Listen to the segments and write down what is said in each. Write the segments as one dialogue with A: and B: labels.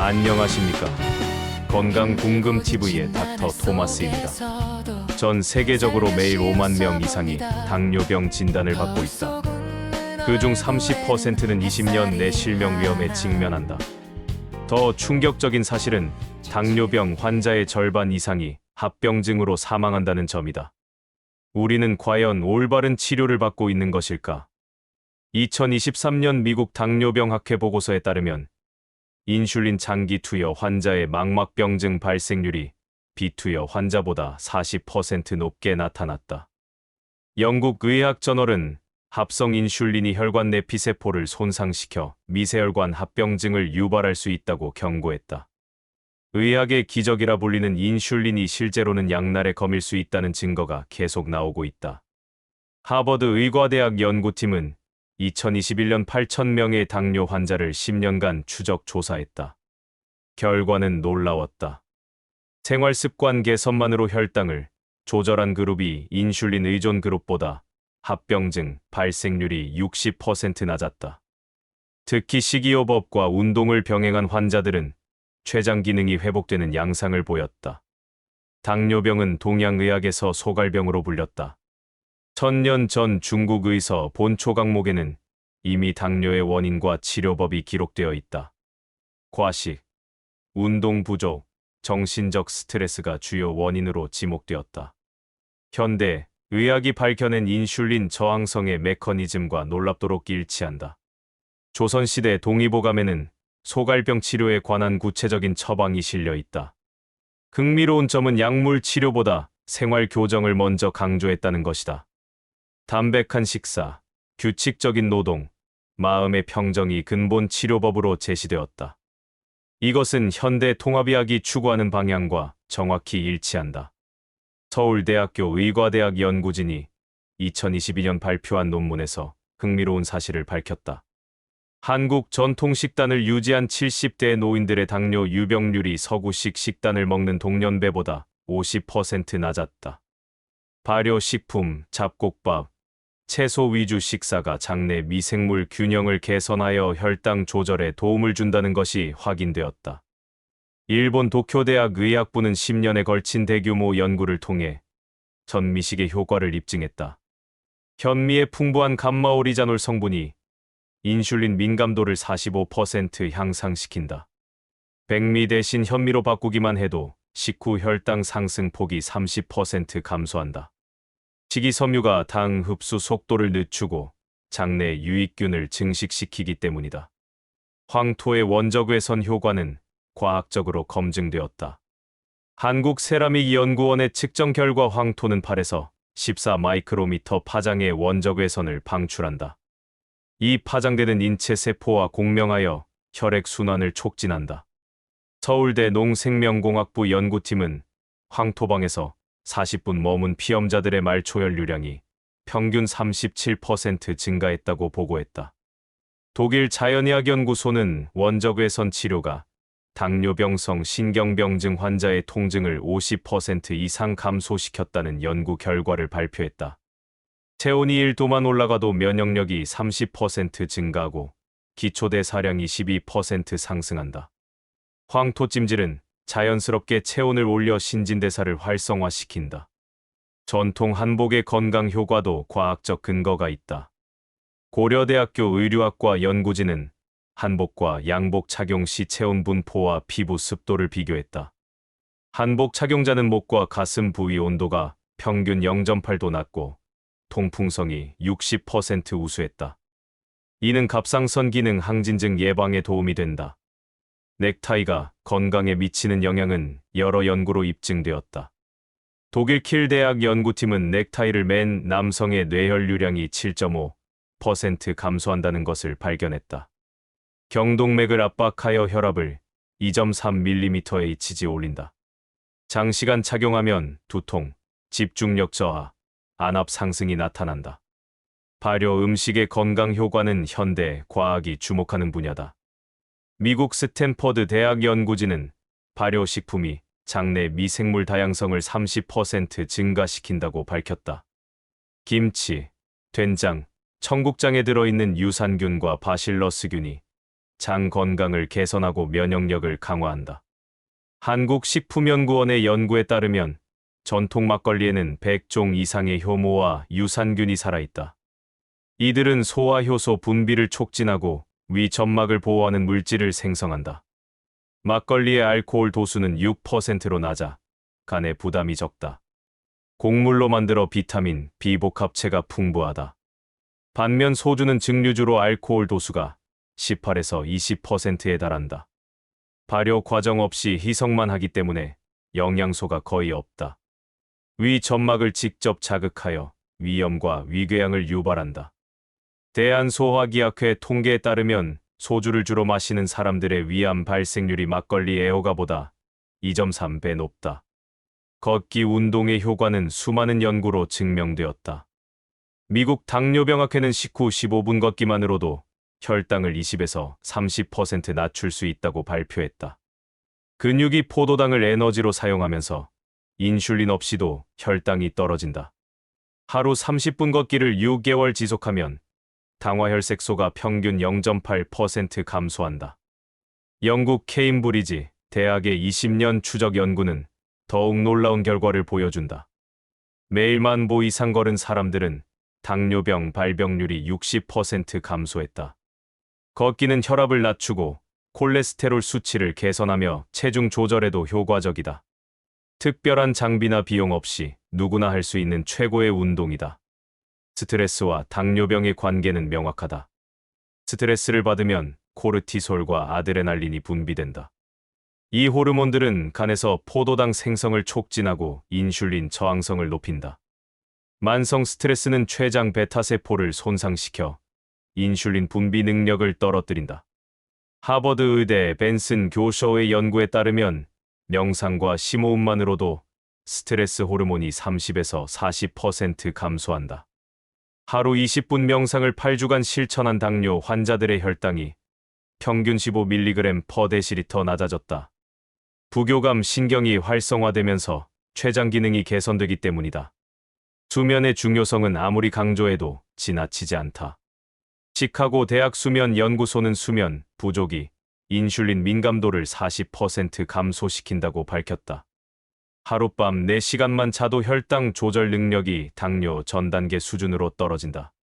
A: 안녕하십니까. 건강 궁금 TV의 닥터 토마스입니다. 전 세계적으로 매일 5만 명 이상이 당뇨병 진단을 받고 있다. 그중 30%는 20년 내 실명 위험에 직면한다. 더 충격적인 사실은 당뇨병 환자의 절반 이상이 합병증으로 사망한다는 점이다. 우리는 과연 올바른 치료를 받고 있는 것일까? 2023년 미국 당뇨병 학회 보고서에 따르면 인슐린 장기 투여 환자의 망막병증 발생률이 비투여 환자보다 40% 높게 나타났다. 영국 의학 저널은 합성 인슐린이 혈관 내 피세포를 손상시켜 미세혈관 합병증을 유발할 수 있다고 경고했다. 의학의 기적이라 불리는 인슐린이 실제로는 양날의 검일 수 있다는 증거가 계속 나오고 있다. 하버드 의과대학 연구팀은 2021년 8,000명의 당뇨 환자를 10년간 추적 조사했다. 결과는 놀라웠다. 생활 습관 개선만으로 혈당을 조절한 그룹이 인슐린 의존 그룹보다 합병증 발생률이 60% 낮았다. 특히 식이요법과 운동을 병행한 환자들은 췌장 기능이 회복되는 양상을 보였다. 당뇨병은 동양의학에서 소갈병으로 불렸다. 천년 전 중국 의서 본초 강목에는 이미 당뇨의 원인과 치료법이 기록되어 있다. 과식, 운동 부족, 정신적 스트레스가 주요 원인으로 지목되었다. 현대 의학이 밝혀낸 인슐린 저항성의 메커니즘과 놀랍도록 일치한다. 조선시대 동의보감에는 소갈병 치료에 관한 구체적인 처방이 실려 있다. 흥미로운 점은 약물 치료보다 생활 교정을 먼저 강조했다는 것이다. 담백한 식사, 규칙적인 노동, 마음의 평정이 근본 치료법으로 제시되었다. 이것은 현대 통합의학이 추구하는 방향과 정확히 일치한다. 서울대학교 의과대학 연구진이 2022년 발표한 논문에서 흥미로운 사실을 밝혔다. 한국 전통식단을 유지한 70대 노인들의 당뇨 유병률이 서구식 식단을 먹는 동년배보다 50% 낮았다. 발효식품, 잡곡밥, 채소 위주 식사가 장내 미생물 균형을 개선하여 혈당 조절에 도움을 준다는 것이 확인되었다. 일본 도쿄대학 의학부는 10년에 걸친 대규모 연구를 통해 전미식의 효과를 입증했다. 현미의 풍부한 감마오리자놀 성분이 인슐린 민감도를 45% 향상시킨다. 백미 대신 현미로 바꾸기만 해도 식후 혈당 상승 폭이 30% 감소한다. 식이섬유가 당 흡수 속도를 늦추고 장내 유익균을 증식시키기 때문이다. 황토의 원적외선 효과는 과학적으로 검증되었다. 한국 세라믹 연구원의 측정 결과 황토는 8에서 14 마이크로미터 파장의 원적외선을 방출한다. 이 파장되는 인체 세포와 공명하여 혈액 순환을 촉진한다. 서울대 농생명공학부 연구팀은 황토방에서 40분 머문 피험자들의 말초혈류량이 평균 37% 증가했다고 보고했다. 독일 자연의학 연구소는 원적외선 치료가 당뇨병성 신경병증 환자의 통증을 50% 이상 감소시켰다는 연구 결과를 발표했다. 체온이 1도만 올라가도 면역력이 30% 증가하고 기초대사량이 12% 상승한다. 황토찜질은 자연스럽게 체온을 올려 신진대사를 활성화시킨다. 전통 한복의 건강 효과도 과학적 근거가 있다. 고려대학교 의류학과 연구진은 한복과 양복 착용 시 체온 분포와 피부 습도를 비교했다. 한복 착용자는 목과 가슴 부위 온도가 평균 0.8도 낮고 통풍성이 60% 우수했다. 이는 갑상선 기능 항진증 예방에 도움이 된다. 넥타이가 건강에 미치는 영향은 여러 연구로 입증되었다. 독일 킬 대학 연구팀은 넥타이를 맨 남성의 뇌혈류량이 7.5% 감소한다는 것을 발견했다. 경동맥을 압박하여 혈압을 2.3mm의 지지 올린다. 장시간 착용하면 두통, 집중력 저하, 안압 상승이 나타난다. 발효 음식의 건강 효과는 현대 과학이 주목하는 분야다. 미국 스탠퍼드 대학 연구진은 발효식품이 장내 미생물 다양성을 30% 증가시킨다고 밝혔다. 김치, 된장, 청국장에 들어있는 유산균과 바실러스균이 장 건강을 개선하고 면역력을 강화한다. 한국식품연구원의 연구에 따르면 전통 막걸리에는 100종 이상의 효모와 유산균이 살아있다. 이들은 소화효소 분비를 촉진하고 위 점막을 보호하는 물질을 생성한다. 막걸리의 알코올 도수는 6%로 낮아 간에 부담이 적다. 곡물로 만들어 비타민, 비복합체가 풍부하다. 반면 소주는 증류주로 알코올 도수가 18에서 20%에 달한다. 발효 과정 없이 희석만 하기 때문에 영양소가 거의 없다. 위 점막을 직접 자극하여 위염과 위궤양을 유발한다. 대한소화기학회 통계에 따르면 소주를 주로 마시는 사람들의 위암 발생률이 막걸리 애호가보다 2.3배 높다. 걷기 운동의 효과는 수많은 연구로 증명되었다. 미국 당뇨병학회는 식후 15분 걷기만으로도 혈당을 20에서 30% 낮출 수 있다고 발표했다. 근육이 포도당을 에너지로 사용하면서 인슐린 없이도 혈당이 떨어진다. 하루 30분 걷기를 6개월 지속하면 당화혈색소가 평균 0.8% 감소한다. 영국 케임브리지 대학의 20년 추적 연구는 더욱 놀라운 결과를 보여준다. 매일 만보 이상 걸은 사람들은 당뇨병 발병률이 60% 감소했다. 걷기는 혈압을 낮추고 콜레스테롤 수치를 개선하며 체중 조절에도 효과적이다. 특별한 장비나 비용 없이 누구나 할 수 있는 최고의 운동이다. 스트레스와 당뇨병의 관계는 명확하다. 스트레스를 받으면 코르티솔과 아드레날린이 분비된다. 이 호르몬들은 간에서 포도당 생성을 촉진하고 인슐린 저항성을 높인다. 만성 스트레스는 췌장 베타세포를 손상시켜 인슐린 분비 능력을 떨어뜨린다. 하버드 의대 벤슨 교쇼의 연구에 따르면 명상과 심호흡만으로도 스트레스 호르몬이 30에서 40% 감소한다. 하루 20분 명상을 8주간 실천한 당뇨 환자들의 혈당이 평균 15mg per 데시리터 낮아졌다. 부교감 신경이 활성화되면서 췌장 기능이 개선되기 때문이다. 수면의 중요성은 아무리 강조해도 지나치지 않다. 시카고 대학 수면 연구소는 수면 부족이 인슐린 민감도를 40% 감소시킨다고 밝혔다. 하룻밤 4시간만 자도 혈당 조절 능력이 당뇨 전 단계 수준으로 떨어진다.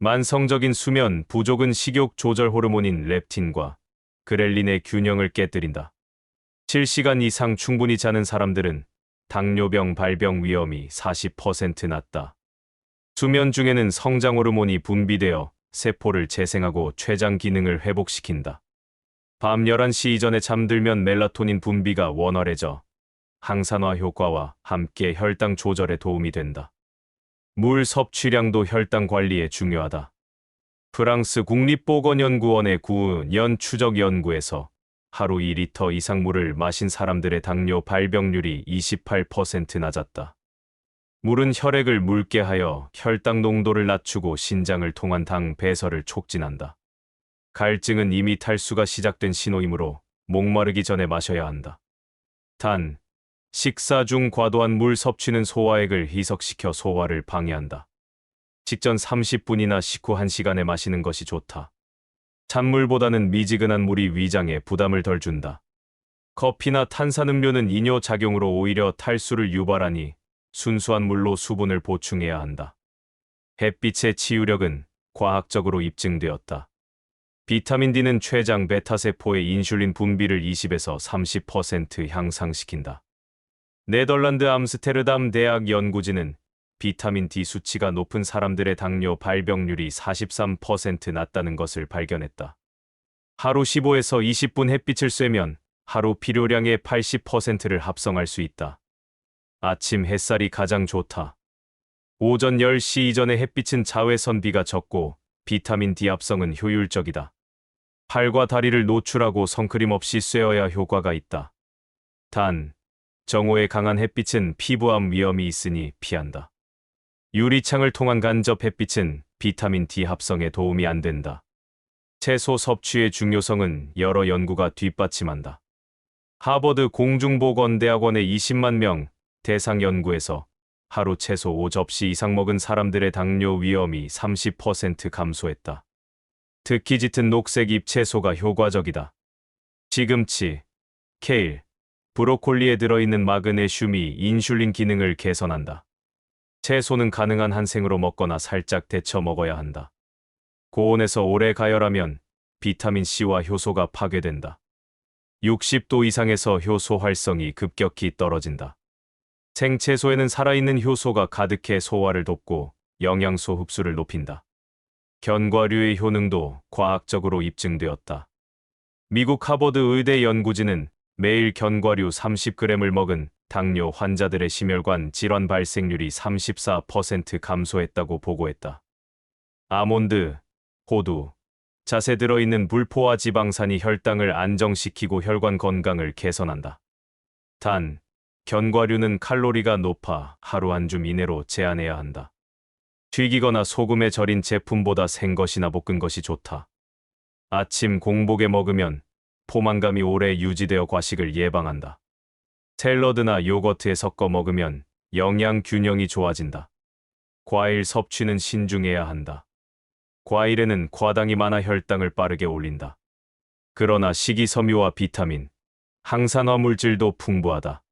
A: 만성적인 수면 부족은 식욕 조절 호르몬인 렙틴과 그렐린의 균형을 깨뜨린다. 7시간 이상 충분히 자는 사람들은 당뇨병 발병 위험이 40% 낮다. 수면 중에는 성장 호르몬이 분비되어 세포를 재생하고 췌장 기능을 회복시킨다. 밤 11시 이전에 잠들면 멜라토닌 분비가 원활해져 항산화 효과와 함께 혈당 조절에 도움이 된다. 물 섭취량도 혈당 관리에 중요하다. 프랑스 국립보건연구원의 9년 추적 연구에서 하루 2리터 이상 물을 마신 사람들의 당뇨 발병률이 28% 낮았다. 물은 혈액을 묽게 하여 혈당 농도를 낮추고 신장을 통한 당 배설을 촉진한다. 갈증은 이미 탈수가 시작된 신호이므로 목마르기 전에 마셔야 한다. 단, 식사 중 과도한 물 섭취는 소화액을 희석시켜 소화를 방해한다. 직전 30분이나 식후 1시간에 마시는 것이 좋다. 찬물보다는 미지근한 물이 위장에 부담을 덜 준다. 커피나 탄산음료는 이뇨 작용으로 오히려 탈수를 유발하니 순수한 물로 수분을 보충해야 한다. 햇빛의 치유력은 과학적으로 입증되었다. 비타민 D는 췌장 베타세포의 인슐린 분비를 20에서 30% 향상시킨다. 네덜란드 암스테르담 대학 연구진은 비타민 D 수치가 높은 사람들의 당뇨 발병률이 43% 낮다는 것을 발견했다. 하루 15에서 20분 햇빛을 쐬면 하루 필요량의 80%를 합성할 수 있다. 아침 햇살이 가장 좋다. 오전 10시 이전의 햇빛은 자외선비가 적고 비타민 D 합성은 효율적이다. 팔과 다리를 노출하고 선크림 없이 쐬어야 효과가 있다. 단, 정오의 강한 햇빛은 피부암 위험이 있으니 피한다. 유리창을 통한 간접 햇빛은 비타민 D 합성에 도움이 안 된다. 채소 섭취의 중요성은 여러 연구가 뒷받침한다. 하버드 공중보건대학원의 20만 명 대상 연구에서 하루 채소 5접시 이상 먹은 사람들의 당뇨 위험이 30% 감소했다. 특히 짙은 녹색 잎채소가 효과적이다. 시금치, 케일, 브로콜리에 들어있는 마그네슘이 인슐린 기능을 개선한다. 채소는 가능한 한 생으로 먹거나 살짝 데쳐 먹어야 한다. 고온에서 오래 가열하면 비타민 C와 효소가 파괴된다. 60도 이상에서 효소 활성이 급격히 떨어진다. 생채소에는 살아있는 효소가 가득해 소화를 돕고 영양소 흡수를 높인다. 견과류의 효능도 과학적으로 입증되었다. 미국 하버드 의대 연구진은 매일 견과류 30g을 먹은 당뇨 환자들의 심혈관 질환 발생률이 34% 감소했다고 보고했다. 아몬드, 호두, 잣에 들어있는 불포화 지방산이 혈당을 안정시키고 혈관 건강을 개선한다. 단, 견과류는 칼로리가 높아 하루 한 줌 이내로 제한해야 한다. 튀기거나 소금에 절인 제품보다 생 것이나 볶은 것이 좋다. 아침 공복에 먹으면 포만감이 오래 유지되어 과식을 예방한다. 샐러드나 요거트에 섞어 먹으면 영양 균형이 좋아진다. 과일 섭취는 신중해야 한다. 과일에는 과당이 많아 혈당을 빠르게 올린다. 그러나 식이섬유와 비타민, 항산화 물질도 풍부하다.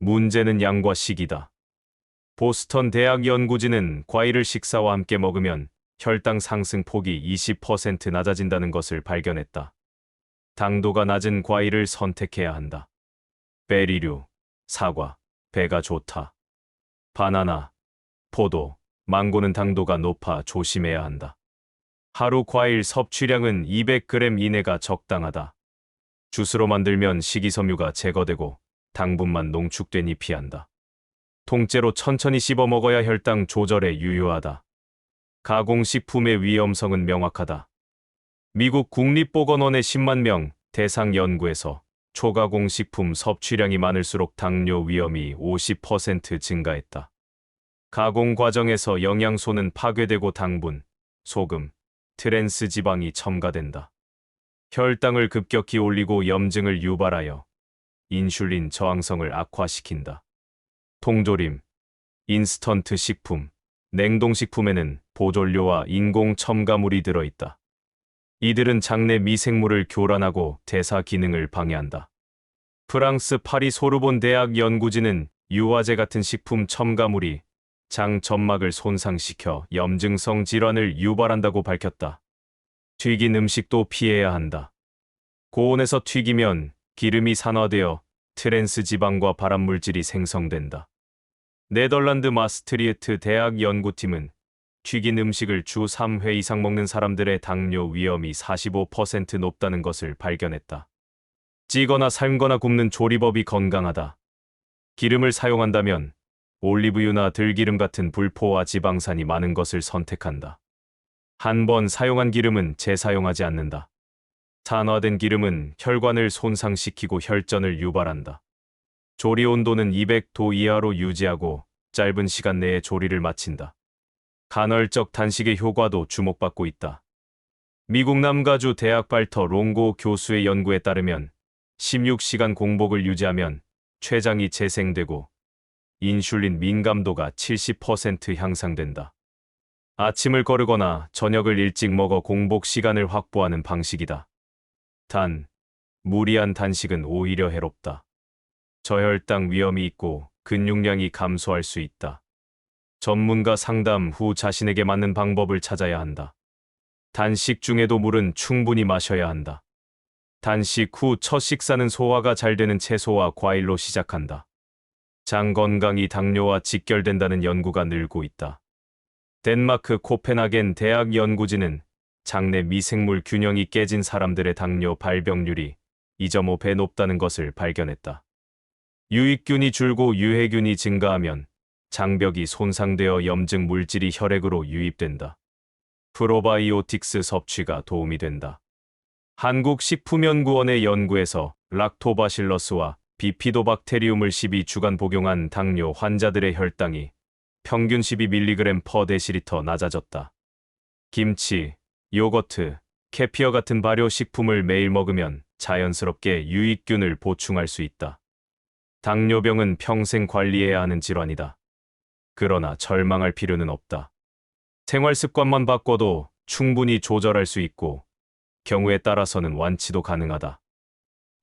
A: 문제는 양과 식이다. 보스턴 대학 연구진은 과일을 식사와 함께 먹으면 혈당 상승 폭이 20% 낮아진다는 것을 발견했다. 당도가 낮은 과일을 선택해야 한다. 베리류, 사과, 배가 좋다. 바나나, 포도, 망고는 당도가 높아 조심해야 한다. 하루 과일 섭취량은 200g 이내가 적당하다. 주스로 만들면 식이섬유가 제거되고 당분만 농축되니 피한다. 통째로 천천히 씹어 먹어야 혈당 조절에 유효하다. 가공식품의 위험성은 명확하다. 미국 국립보건원의 10만 명 대상 연구에서 초가공식품 섭취량이 많을수록 당뇨 위험이 50% 증가했다. 가공 과정에서 영양소는 파괴되고 당분, 소금, 트랜스 지방이 첨가된다. 혈당을 급격히 올리고 염증을 유발하여 인슐린 저항성을 악화시킨다. 통조림, 인스턴트 식품, 냉동식품에는 보존료와 인공 첨가물이 들어있다. 이들은 장내 미생물을 교란하고 대사 기능을 방해한다. 프랑스 파리 소르본 대학 연구진은 유화제 같은 식품 첨가물이 장 점막을 손상시켜 염증성 질환을 유발한다고 밝혔다. 튀긴 음식도 피해야 한다. 고온에서 튀기면 기름이 산화되어 트랜스 지방과 발암 물질이 생성된다. 네덜란드 마스트리에트 대학 연구팀은 튀긴 음식을 주 3회 이상 먹는 사람들의 당뇨 위험이 45% 높다는 것을 발견했다. 찌거나 삶거나 굽는 조리법이 건강하다. 기름을 사용한다면 올리브유나 들기름 같은 불포화 지방산이 많은 것을 선택한다. 한 번 사용한 기름은 재사용하지 않는다. 산화된 기름은 혈관을 손상시키고 혈전을 유발한다. 조리 온도는 200도 이하로 유지하고 짧은 시간 내에 조리를 마친다. 간헐적 단식의 효과도 주목받고 있다. 미국 남가주 대학 발터 롱고 교수의 연구에 따르면 16시간 공복을 유지하면 췌장이 재생되고 인슐린 민감도가 70% 향상된다. 아침을 거르거나 저녁을 일찍 먹어 공복 시간을 확보하는 방식이다. 단, 무리한 단식은 오히려 해롭다. 저혈당 위험이 있고 근육량이 감소할 수 있다. 전문가 상담 후 자신에게 맞는 방법을 찾아야 한다. 단식 중에도 물은 충분히 마셔야 한다. 단식 후 첫 식사는 소화가 잘 되는 채소와 과일로 시작한다. 장 건강이 당뇨와 직결된다는 연구가 늘고 있다. 덴마크 코펜하겐 대학 연구진은 장내 미생물 균형이 깨진 사람들의 당뇨 발병률이 2.5배 높다는 것을 발견했다. 유익균이 줄고 유해균이 증가하면 장벽이 손상되어 염증 물질이 혈액으로 유입된다. 프로바이오틱스 섭취가 도움이 된다. 한국식품연구원의 연구에서 락토바실러스와 비피도박테리움을 12주간 복용한 당뇨 환자들의 혈당이 평균 12mg 퍼 데시리터 낮아졌다. 김치, 요거트, 캐피어 같은 발효식품을 매일 먹으면 자연스럽게 유익균을 보충할 수 있다. 당뇨병은 평생 관리해야 하는 질환이다. 그러나 절망할 필요는 없다. 생활 습관만 바꿔도 충분히 조절할 수 있고 경우에 따라서는 완치도 가능하다.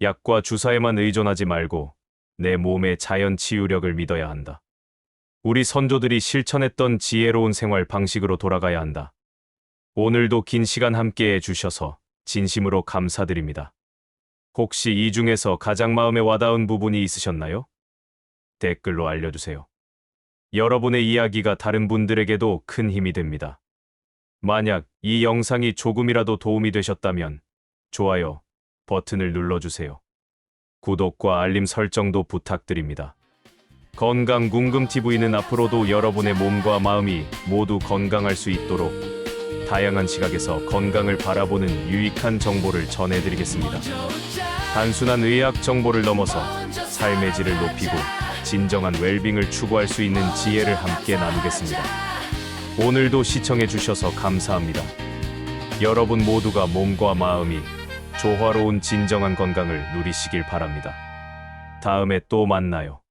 A: 약과 주사에만 의존하지 말고 내 몸의 자연 치유력을 믿어야 한다. 우리 선조들이 실천했던 지혜로운 생활 방식으로 돌아가야 한다. 오늘도 긴 시간 함께 해 주셔서 진심으로 감사드립니다. 혹시 이 중에서 가장 마음에 와닿은 부분이 있으셨나요? 댓글로 알려주세요. 여러분의 이야기가 다른 분들에게도 큰 힘이 됩니다. 만약 이 영상이 조금이라도 도움이 되셨다면 좋아요 버튼을 눌러주세요. 구독과 알림 설정도 부탁드립니다. 건강 궁금TV는 앞으로도 여러분의 몸과 마음이 모두 건강할 수 있도록 다양한 시각에서 건강을 바라보는 유익한 정보를 전해드리겠습니다. 단순한 의학 정보를 넘어서 삶의 질을 높이고 진정한 웰빙을 추구할 수 있는 지혜를 함께 나누겠습니다. 오늘도 시청해 주셔서 감사합니다. 여러분 모두가 몸과 마음이 조화로운 진정한 건강을 누리시길 바랍니다. 다음에 또 만나요.